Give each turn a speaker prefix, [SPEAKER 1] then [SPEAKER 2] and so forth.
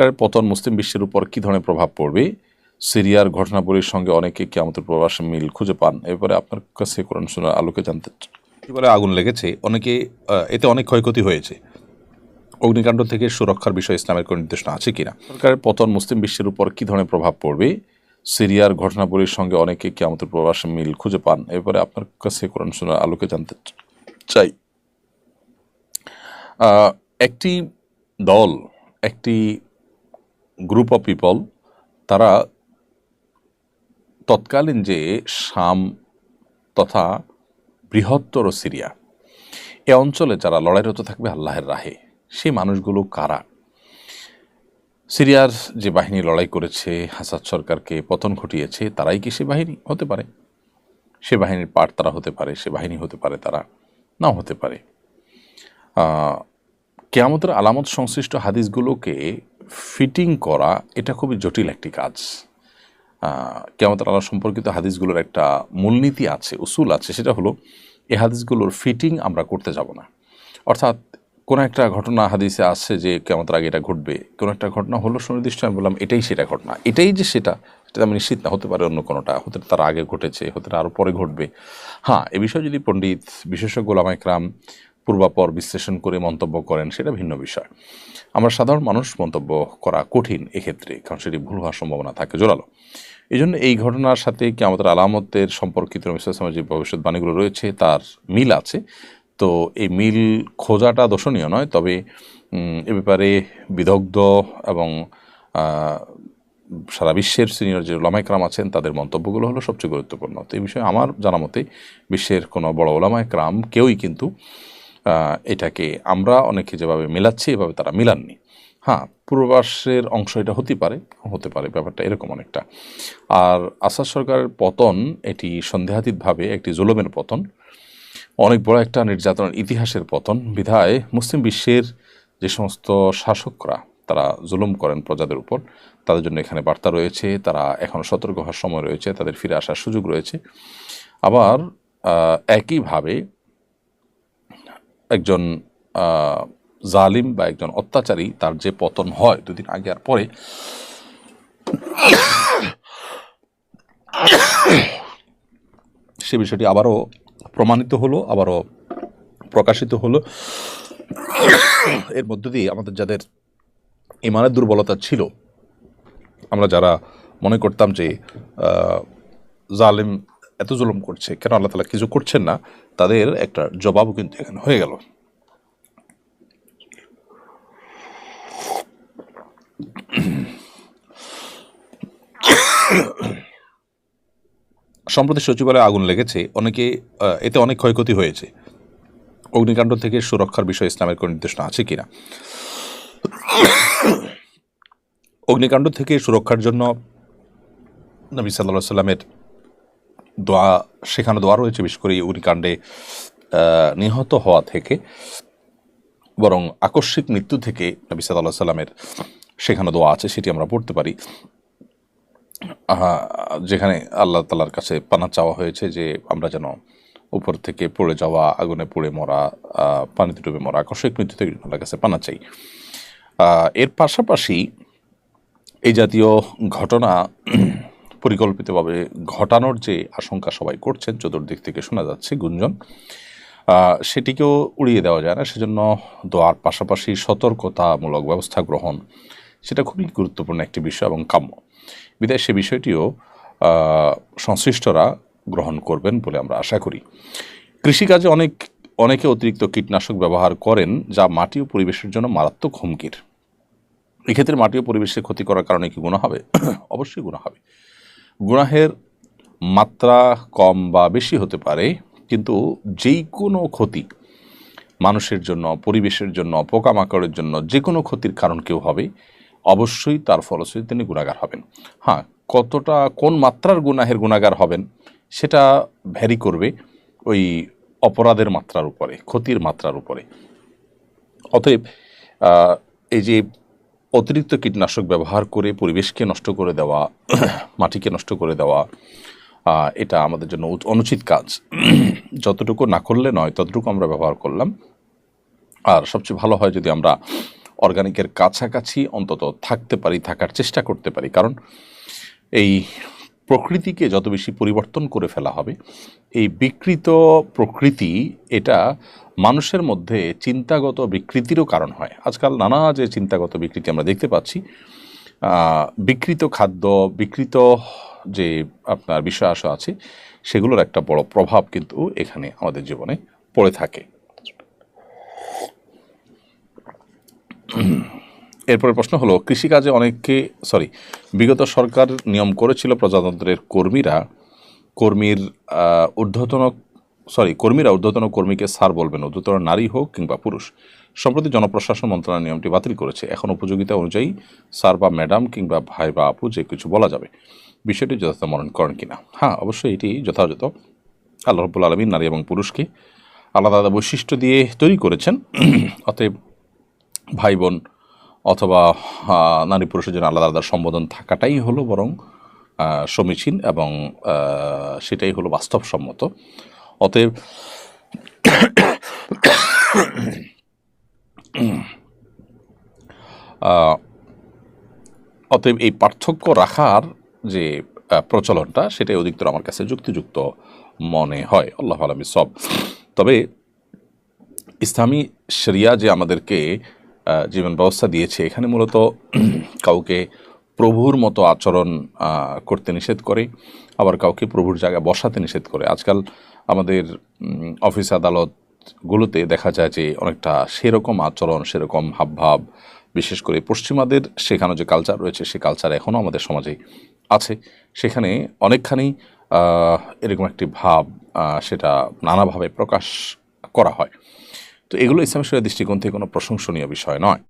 [SPEAKER 1] সরকারের পতন মুসলিম বিশ্বের উপর কী ধরনের প্রভাব পড়বে? সিরিয়ার ঘটনাবলীর সঙ্গে অনেকে কেয়ামতের প্রবাস মিল খুঁজে পান? এবারে আপনার কাছে কোরআন শোনার আলোকে জানতে। এবারে আগুন লেগেছে? অনেকে এতে অনেক ক্ষয়ক্ষতি হয়েছে। অগ্নিকাণ্ড থেকে সুরক্ষার বিষয়ে ইসলামের কোনো নির্দেশনা আছে কিনা? সরকারের পতন মুসলিম বিশ্বের উপর কী ধরনের প্রভাব পড়বে? সিরিয়ার ঘটনাবলীর সঙ্গে অনেকে কেয়ামতের প্রবাস মিল খুঁজে পান? এবারে আপনার কাছে কোরআন শোনার আলোকে জানতে চাই। একটি দল একটি গ্রুপ অফ পিপল তারা তৎকালীন যে শাম তথা বৃহত্তর সিরিয়া, এ অঞ্চলে যারা লড়াইরত থাকবে আল্লাহের রাহে, সেই মানুষগুলো কারা? সিরিয়ার যে বাহিনী লড়াই করেছে হাসাদ সরকারকে পতন ঘটিয়েছে, তারাই কি সে বাহিনী? হতে পারে। সে বাহিনীর পার্ট তারা হতে পারে, সে বাহিনী হতে পারে, তারা নাও হতে পারে। কেয়ামতের আলামত সংশ্লিষ্ট হাদিসগুলোকে ফিটিং করা, এটা খুবই জটিল একটি কাজ। কেয়ামতের আলাম সম্পর্কিত হাদিসগুলোর একটা মূলনীতি আছে, উসুল আছে, সেটা হলো এই হাদিসগুলোর ফিটিং আমরা করতে যাব না। অর্থাৎ, কোনো একটা ঘটনা হাদিসে আসছে যে কেমতের আগে এটা ঘটবে, কোনো একটা ঘটনা হলো সুনির্দিষ্ট, আমি বললাম, এটাই সেটা ঘটনা। এটাই যে সেটা সেটা আমি নিশ্চিত না, হতে পারে অন্য কোনোটা, হতে তার আগে ঘটেছে, হতে আরও পরে ঘটবে। হ্যাঁ এ বিষয়ে যদি পণ্ডিত, বিশেষজ্ঞ ওলামাইকরাম পূর্বাপর বিশ্লেষণ করে মন্তব্য করেন সেটা ভিন্ন বিষয়। আমরা সাধারণ মানুষ মন্তব্য করা কঠিন এক্ষেত্রে, কারণ সেটি ভুল হওয়ার সম্ভাবনা থাকে জোরালো। এই জন্য এই ঘটনার সাথে কি আমাদের আলামতের সম্পর্কিত রমিসামের যে ভবিষ্যৎবাণীগুলো রয়েছে, তার মিল আছে। তো এই মিল খোঁজাটা দর্শনীয় নয়, তবে এ ব্যাপারে বিদগ্ধ এবং সারা বিশ্বের সিনিয়র যে ওলামাইকরাম আছেন, তাদের মন্তব্যগুলো হলো সবচেয়ে গুরুত্বপূর্ণ। তো এই বিষয়ে আমার জানা মতে বিশ্বের কোনো বড় ওলামাইকরাম কেউই কিন্তু এটাকে আমরা অনেকে যেভাবে মেলাচ্ছি, এভাবে তারা মিলাননি। হ্যাঁ পূর্বাভাসের অংশ এটা হতে পারে হতে পারে, ব্যাপারটা এরকম অনেকটা। আর আসাদ সরকারের পতন, এটি সন্দেহাতীতভাবে একটি জুলমের পতন, অনেক বড় একটা নির্যাতনের ইতিহাসের পতন। বিধায় মুসলিম বিশ্বের যে সমস্ত শাসকরা তারা জুলুম করেন প্রজাদের উপর, তাদের জন্য এখানে বার্তা রয়েছে, তারা এখন সতর্ক হওয়ার সময় রয়েছে, তাদের ফিরে আসার সুযোগ রয়েছে। আবার একইভাবে একজন জালিম বা একজন অত্যাচারী তার যে পতন হয় দুদিন আগে আর পরে, সে বিষয়টি আবারও প্রমাণিত হলো, আবারও প্রকাশিত হলো। এর মধ্য দিয়ে আমাদের যাদের ইমানের দুর্বলতা ছিল, আমরা যারা মনে করতাম যে জালিম এত জুলুম করছে, কেন আল্লাহ তালা কিছু করছেন না, তাদের একটা জবাবও কিন্তু এখানে হয়ে গেল। সম্প্রতি সচিবালয়ে আগুন লেগেছে, অনেকে এতে অনেক ক্ষয়ক্ষতি হয়েছে। অগ্নিকাণ্ড থেকে সুরক্ষার বিষয়ে ইসলামের কোনো নির্দেশনা আছে কিনা? অগ্নিকাণ্ড থেকে সুরক্ষার জন্য নবী সাল্লাহ সাল্লামের দোয়া, সেখানে দোয়া রয়েছে, বিশেষ করে অগ্নিকাণ্ডে নিহত হওয়া থেকে। বরং আকস্মিক মৃত্যু থেকে নবী সাল্লাহ সাল্লামের সেখানে দোয়া আছে, সেটি আমরা পড়তে পারি। যেখানে আল্লাহ তালার কাছে পানা চাওয়া হয়েছে যে আমরা যেন উপর থেকে পড়ে যাওয়া, আগুনে পুড়ে মরা পানিতে ডুবে মরা, আকস্মিক মৃত্যু থেকে আল্লাহর কাছে পানা চাই। এর পাশাপাশি এই জাতীয় ঘটনা পরিকল্পিতভাবে ঘটানোর যে আশঙ্কা সবাই করছেন, চতুর্দিক থেকে শোনা যাচ্ছে গুঞ্জন। সেটিকেও উড়িয়ে দেওয়া যায় না, সেজন্য দোয়ার পাশাপাশি সতর্কতামূলক ব্যবস্থা গ্রহণ, সেটা খুবই গুরুত্বপূর্ণ একটি বিষয় এবং কাম্য। বিদায়, সে বিষয়টিও সংশ্লিষ্টরা গ্রহণ করবেন বলে আমরা আশা করি। কৃষিকাজে অনেক, অনেকে অতিরিক্ত কীটনাশক ব্যবহার করেন, যা মাটি ও পরিবেশের জন্য মারাত্মক হুমকির। এক্ষেত্রে মাটি ও পরিবেশের ক্ষতি করার কারণে কি গুণা হবে? অবশ্যই গুণা হবে। গুনাহের মাত্রা কম বা বেশি হতে পারে, কিন্তু যেই কোনো ক্ষতি মানুষের জন্য, পরিবেশের জন্য, পোকামাকড়ের জন্য যে কোনো ক্ষতির কারণ কেউ হবে, অবশ্যই তার ফলশ্রুতি তিনি গুণাগার হবেন। হ্যাঁ কতটা, কোন মাত্রার গুনাহের গুণাগার হবেন, সেটা ভ্যারি করবে ওই অপরাধের মাত্রার উপরে, ক্ষতির মাত্রার উপরে। অতএব এই যে অতিরিক্ত কীটনাশক ব্যবহার করে পরিবেশকে নষ্ট করে দেওয়া, মাটিকে নষ্ট করে দেওয়া এটা আমাদের জন্য অনুচিত কাজ। যতটুকু না করলে নয়, ততটুকু আমরা ব্যবহার করলাম। আর সবচেয়ে ভালো হয় যদি আমরা অর্গানিকের কাছাকাছি অন্তত থাকতে পারি, থাকার চেষ্টা করতে পারি। কারণ এই প্রকৃতিকে যত বেশি পরিবর্তন করে ফেলা হবে, এই বিকৃত প্রকৃতি এটা মানুষের মধ্যে চিন্তাগত বিকৃতিরও কারণ হয়। আজকাল নানা যে চিন্তাগত বিকৃতি আমরা দেখতে পাচ্ছি বিকৃত খাদ্য, বিকৃত যে আপনার বিষয় আছে, সেগুলোর একটা বড় প্রভাব কিন্তু এখানে আমাদের জীবনে পড়ে থাকে। এরপরের প্রশ্ন হলো, কৃষিকাজে অনেককে সরি বিগত সরকার নিয়ম করেছিল প্রজাতন্ত্রের কর্মীরা, কর্মীর ঊর্ধ্বতন সরি কর্মীরা ঊর্ধ্বতন কর্মীকে স্যার বলবেন, ঊর্ধ্বতন নারী হোক কিংবা পুরুষ। সম্প্রতি জনপ্রশাসন মন্ত্রণালয় নিয়মটি বাতিল করেছে। এখন উপযোগিতা অনুযায়ী স্যার বা ম্যাডাম কিংবা ভাই বা আপু যে কিছু বলা যাবে, বিষয়টি যথাযথ মনন করেন কিনা। হ্যাঁ অবশ্যই এটি যথাযথ। আল্লাহ রব্বুল আলমী নারী এবং পুরুষকে আলাদা আলাদা বৈশিষ্ট্য দিয়ে তৈরি করেছেন। অতএব ভাই বোন অথবা নারী পুরুষের জন্য আলাদা আলাদা সম্বোধন থাকাটাই হলো বরং সমীচীন এবং সেটাই হলো বাস্তবসম্মত। অতএব অতএব এই পার্থক্য রাখার যে প্রচলনটা সেটাই অধিকতর আমার কাছে যুক্তিযুক্ত মনে হয়। আল্লাহ আলমী সব। তবে ইসলামী শরিয়া যে আমাদেরকে জীবন ব্যবস্থা দিয়েছে। এখানে মূলত কাউকে প্রভুর মতো আচরণ করতে নিষেধ করে, আবার কাউকে প্রভুর জায়গায় বসাতে নিষেধ করে। আজকাল আমাদের অফিস আদালতগুলোতে দেখা যায় যে অনেকটা সেরকম আচরণ, সেরকম হাবভাব, বিশেষ করে পশ্চিমাদের শেখানো যে কালচার রয়েছে, সে কালচার এখনও আমাদের সমাজে আছে। সেখানে অনেকখানি এরকম একটি ভাব সেটা নানাভাবে প্রকাশ করা হয়। তো এগুলো ইসলাম শরিয়া দৃষ্টিকোণ থেকে কোনো প্রশংসনীয় বিষয় নয়।